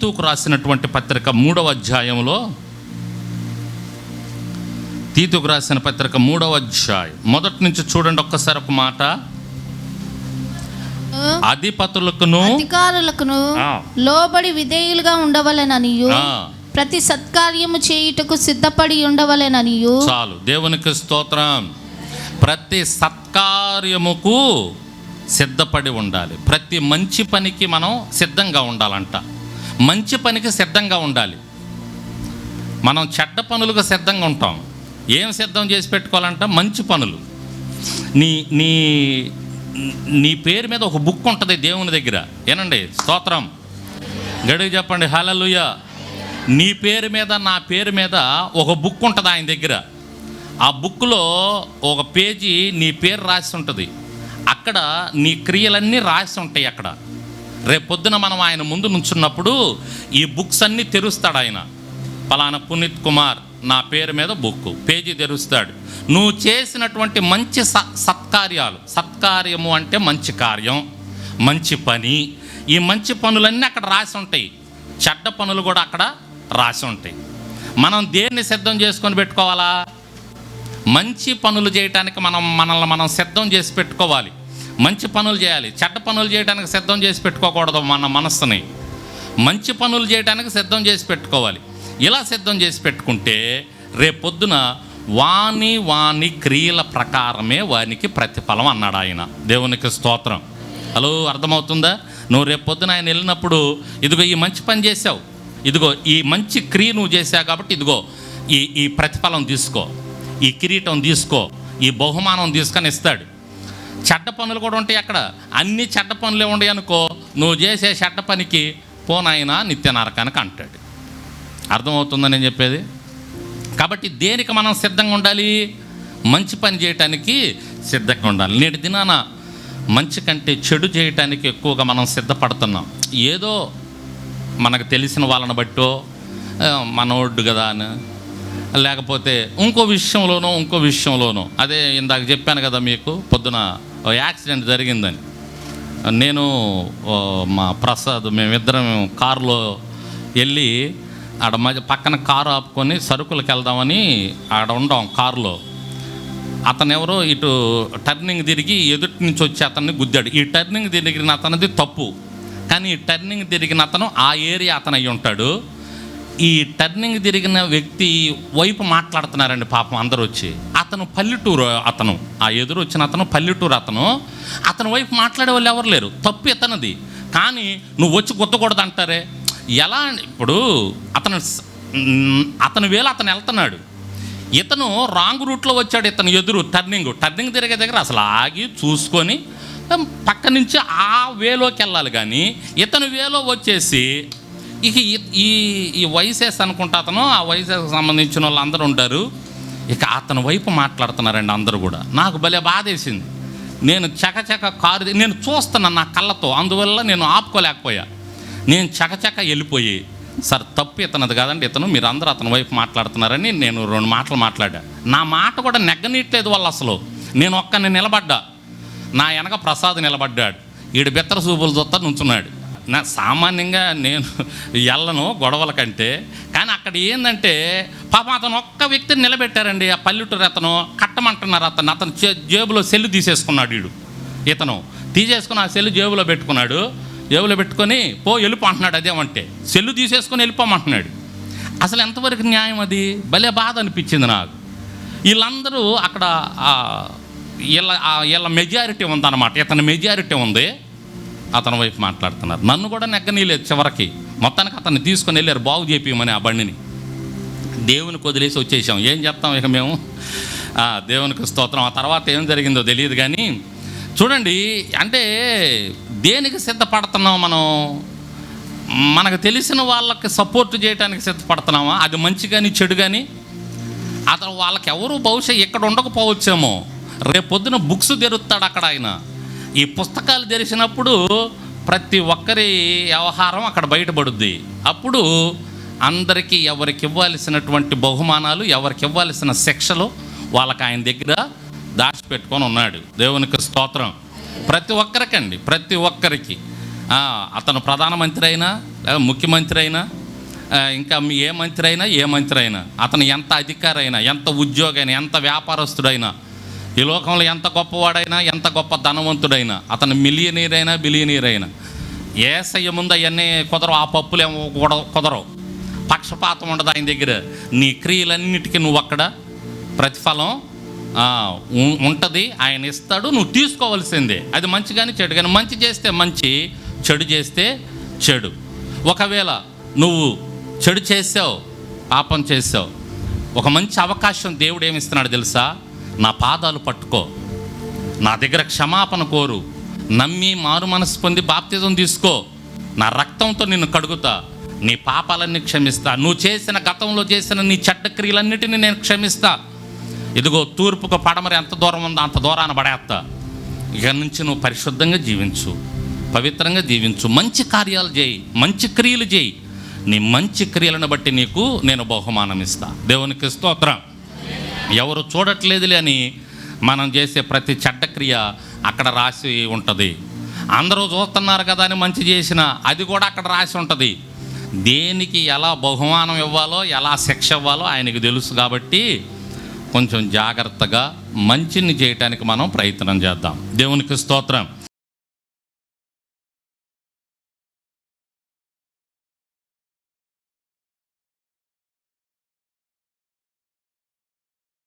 తీతుకు రాసినటువంటి పత్రిక మూడవ అధ్యాయంలో తీతుకు రాసిన పత్రిక మూడవ అధ్యాయం. మొదటి నుంచి చూడండి ఒక్కసారి ఒక మాట. అధిపతులకును అధికారులకును. లోబడి విధేయులుగా ఉండవలెననియు. ఆ, ప్రతి సత్కార్యము చేయుటకు సిద్ధపడి ఉండవలెననియు. చాలు. దేవునికి స్తోత్రం. ప్రతి సత్కార్యముకు సిద్ధపడి ఉండాలి. ప్రతి మంచి పనికి మనం సిద్ధంగా ఉండాలంట. మంచి పనికి సిద్ధంగా ఉండాలి. మనం చెడ్డ పనులకు సిద్ధంగా ఉంటాం. ఏం సిద్ధం చేసి పెట్టుకోవాలంట? మంచి పనులు. నీ నీ నీ పేరు మీద ఒక బుక్ ఉంటుంది దేవుని దగ్గర. ఏనండి? స్తోత్రం. గడికి చెప్పండి. హలలుయ నీ పేరు మీద నా పేరు మీద ఒక బుక్ ఉంటుంది ఆయన దగ్గర. ఆ బుక్లో ఒక పేజీ నీ పేరు రాసి ఉంటుంది. అక్కడ నీ క్రియలన్నీ రాసి ఉంటాయి అక్కడ. రేపు మనం ఆయన ముందు నుంచున్నప్పుడు ఈ బుక్స్ అన్నీ తెరుస్తాడు ఆయన. పలానా పునీత్ కుమార్ నా పేరు మీద బుక్ పేజీ తెరుస్తాడు. నువ్వు చేసినటువంటి మంచి స సత్కార్యాలు సత్కార్యము అంటే మంచి కార్యం మంచి పని. ఈ మంచి పనులన్నీ అక్కడ రాసి ఉంటాయి. చెడ్డ పనులు కూడా అక్కడ రాసి ఉంటాయి. మనం దేన్ని సిద్ధం చేసుకొని పెట్టుకోవాలా? మంచి పనులు చేయటానికి మనం మనల్ని మనం సిద్ధం చేసి పెట్టుకోవాలి. మంచి పనులు చేయాలి. చెడ్డ పనులు చేయడానికి సిద్ధం చేసి పెట్టుకోకూడదు మన మనస్సుని. మంచి పనులు చేయడానికి సిద్ధం చేసి పెట్టుకోవాలి. ఇలా సిద్ధం చేసి పెట్టుకుంటే రేపొద్దున వాని వాని క్రియల ప్రకారమే వానికి ప్రతిఫలం అన్నాడు ఆయన. దేవునికి స్తోత్రం. హలో అర్థమవుతుందా? నువ్వు రేపొద్దున ఆయన వెళ్ళినప్పుడు ఇదిగో ఈ మంచి పని చేసావు ఇదిగో ఈ మంచి క్రియ నువ్వు చేసావు కాబట్టి ఇదిగో ఈ ఈ ప్రతిఫలం తీసుకో. ఈ కిరీటం తీసుకో. ఈ బహుమానం తీసుకొని ఇస్తాడు. చెడ్డ పనులు కూడా ఉంటాయి అక్కడ. అన్ని చెడ్డ పనులే ఉండయి అనుకో నువ్వు చేసే చెడ్డ పనికి పోనాయన నిత్య నరకానికి అంటాడు. అర్థమవుతుందని నేను చెప్పేది? కాబట్టి దేనికి మనం సిద్ధంగా ఉండాలి? మంచి పని చేయటానికి సిద్ధంగా ఉండాలి. నేటి దినాన మంచి కంటే చెడు చేయటానికి ఎక్కువగా మనం సిద్ధపడుతున్నాం. ఏదో మనకు తెలిసిన వాళ్ళని బట్టో మనోడ్డు కదా అని. లేకపోతే ఇంకో విషయంలోనో ఇంకో విషయంలోనో. అదే ఇందాక చెప్పాను కదా మీకు పొద్దున యాక్సిడెంట్ జరిగిందని. నేను మా ప్రసాద్ మేమిద్దరం కారులో వెళ్ళి ఆడ మధ్య పక్కన కారు ఆపుకొని సరుకులకు వెళ్దామని ఆడ ఉండాం కారులో. అతను ఎవరో ఇటు టర్నింగ్ తిరిగి ఎదుటి నుంచి వచ్చి అతన్ని గుద్దాడు. ఈ టర్నింగ్ తిరిగిన అతనిది తప్పు. కానీ ఈ టర్నింగ్ తిరిగిన అతను ఆ ఏరియా అతను అయి ఉంటాడు. ఈ టర్నింగ్ తిరిగిన వ్యక్తి వైపు మాట్లాడుతున్నారండి పాపం అందరూ వచ్చి. అతను పల్లెటూరు అతను. ఆ ఎదురు వచ్చిన అతను పల్లెటూరు అతను. అతని వైపు మాట్లాడే వాళ్ళు ఎవరు లేరు. తప్పు ఇతనది. కానీ నువ్వు వచ్చి గుద్దకూడదు అంటారే ఎలా అండి? ఇప్పుడు అతను అతని వేళ అతను వెళ్తున్నాడు. ఇతను రాంగ్ రూట్లో వచ్చాడు ఇతను ఎదురు టర్నింగ్ టర్నింగ్ తిరిగే దగ్గర అసలు ఆగి చూసుకొని పక్క నుంచి ఆ వేలోకి వెళ్ళాలి కానీ ఇతను వేలో వచ్చేసి ఇక ఈ- ఈ ఈ వైసెస్ అనుకుంటా అతను ఆ వైసెస్ సంబంధించిన వాళ్ళు అందరూ ఉంటారు. ఇక అతని వైపు మాట్లాడుతున్నారండి అందరూ కూడా. నాకు భలే బాధేసింది నేను చకచక కారు నేను చూస్తున్నాను నా కళ్ళతో అందువల్ల నేను ఆపుకోలేకపోయా. నేను చకచక వెళ్ళిపోయి సార్ తప్పు ఇతనది కాదండి ఇతను మీరందరూ అతని వైపు మాట్లాడుతున్నారని నేను రెండు మాటలు మాట్లాడా. నా మాట కూడా నెగ్గనీయట్లేదు వాళ్ళు అసలు. నేను ఒక్కని నిలబడ్డా. నా వెనక ప్రసాద్ నిలబడ్డాడు. ఈడు బెత్తర సూపులు చూస్తా నుంచున్నాడు. నా సామాన్యంగా నేను వెళ్ళను గొడవల కంటే కానీ అక్కడ ఏంటంటే పాపం అతను ఒక్క వ్యక్తిని నిలబెట్టారండి. ఆ పల్లెటూరు అతను కట్టమంటున్నారు అతను అతను జేబులో సెల్లు తీసేసుకున్నాడు వీడు ఇతను. తీసేసుకుని ఆ సెల్లు జేబులో పెట్టుకున్నాడు. జేబులో పెట్టుకొని పో వెళ్ళిపో అంటున్నాడు. అదేమంటే సెల్లు తీసేసుకొని వెళ్ళిపోమంటున్నాడు. అసలు ఎంతవరకు న్యాయం అది? భలే బాధ అనిపించింది నాకు. వీళ్ళందరూ అక్కడ వీళ్ళ ఆ, వీళ్ళ మెజారిటీ ఉందన్నమాట. ఇతని మెజారిటీ ఉంది. అతని వైపు మాట్లాడుతున్నారు. నన్ను కూడా నెగ్గనీయలేదు చివరికి. మొత్తానికి అతన్ని తీసుకొని వెళ్ళారు. బాగు చేపియమని ఆ బండిని. దేవునికి వదిలేసి వచ్చేసాం. ఏం చేస్తాం ఇక మేము? దేవునికి స్తోత్రం. ఆ తర్వాత ఏం జరిగిందో తెలియదు కానీ చూడండి అంటే దేనికి సిద్ధపడుతున్నాం మనం? మనకు తెలిసిన వాళ్ళకి సపోర్ట్ చేయడానికి సిద్ధపడుతున్నామా? అది మంచి కానీ చెడు కానీ అతను వాళ్ళకి ఎవరు బహుశా ఇక్కడ ఉండకపోవచ్చేమో రేపొద్దున బుక్స్ తెరుస్తాడు అక్కడ ఆయన. ఈ పుస్తకాలు తెరిచినప్పుడు ప్రతి ఒక్కరి వ్యవహారం అక్కడ బయటపడుద్ది. అప్పుడు అందరికీ ఎవరికి ఇవ్వాల్సినటువంటి బహుమానాలు ఎవరికి ఇవ్వాల్సిన శిక్షలు వాళ్ళకి ఆయన దగ్గర దాచిపెట్టుకొని ఉన్నాడు. దేవునికి స్తోత్రం. ప్రతి ఒక్కరికండి ప్రతి ఒక్కరికి. అతను ప్రధానమంత్రి అయినా లేదా ముఖ్యమంత్రి అయినా ఇంకా మీ ఏ మంత్రి అయినా ఏ మంత్రి అయినా అతను ఎంత అధికారైనా ఎంత ఉద్యోగైనా ఎంత వ్యాపారస్తుడైనా ఈ లోకంలో ఎంత గొప్పవాడైనా ఎంత గొప్ప ధనవంతుడైనా అతను మిలియనీర్ అయినా బిలియనీర్ అయినా ఏసయ్య ముందు అవన్నీ కుదరవు ఆ పప్పులేమో ఏమో కుదరవు. పక్షపాతం ఉండదు ఆయన దగ్గర. నీ క్రియలన్నిటికీ నువ్వు అక్కడ ప్రతిఫలం ఉంటుంది. ఆయన ఇస్తాడు నువ్వు తీసుకోవాల్సిందే. అది మంచి కానీ చెడు కానీ మంచి చేస్తే మంచి చెడు చేస్తే చెడు. ఒకవేళ నువ్వు చెడు చేసావు పాపం చేసావు ఒక మంచి అవకాశం దేవుడు ఏమిస్తున్నాడు తెలుసా? నా పాదాలు పట్టుకో. నా దగ్గర క్షమాపణ కోరు. నమ్మి మారు మనసు పొంది బాప్తిజం తీసుకో. నా రక్తంతో నిన్ను కడుగుతా. నీ పాపాలన్నీ క్షమిస్తా. నువ్వు చేసిన గతంలో చేసిన నీ చెడ్డ క్రియలన్నిటినీ నేను క్షమిస్తా. ఇదిగో తూర్పుకు పడమరి ఎంత దూరం ఉందో అంత దూరాన పడేస్తా ఇక నుంచి నువ్వు పరిశుద్ధంగా జీవించు. పవిత్రంగా జీవించు. మంచి కార్యాలు చేయి. మంచి క్రియలు చేయి. నీ మంచి క్రియలను బట్టి నీకు నేను బహుమానం ఇస్తా దేవునికి స్తోత్రం. ఎవరు చూడట్లేదులే అని మనం చేసే ప్రతి చెడ్డక్రియ అక్కడ రాసి ఉంటుంది. అందరూ చూస్తున్నారు కదా అని మంచి చేసిన అది కూడా అక్కడ రాసి ఉంటుంది. దేనికి ఎలా బహుమానం ఇవ్వాలో ఎలా శిక్ష ఇవ్వాలో ఆయనకు తెలుసు కాబట్టి కొంచెం జాగ్రత్తగా మంచిని చేయటానికి మనం ప్రయత్నం చేద్దాం. దేవునికి స్తోత్రం.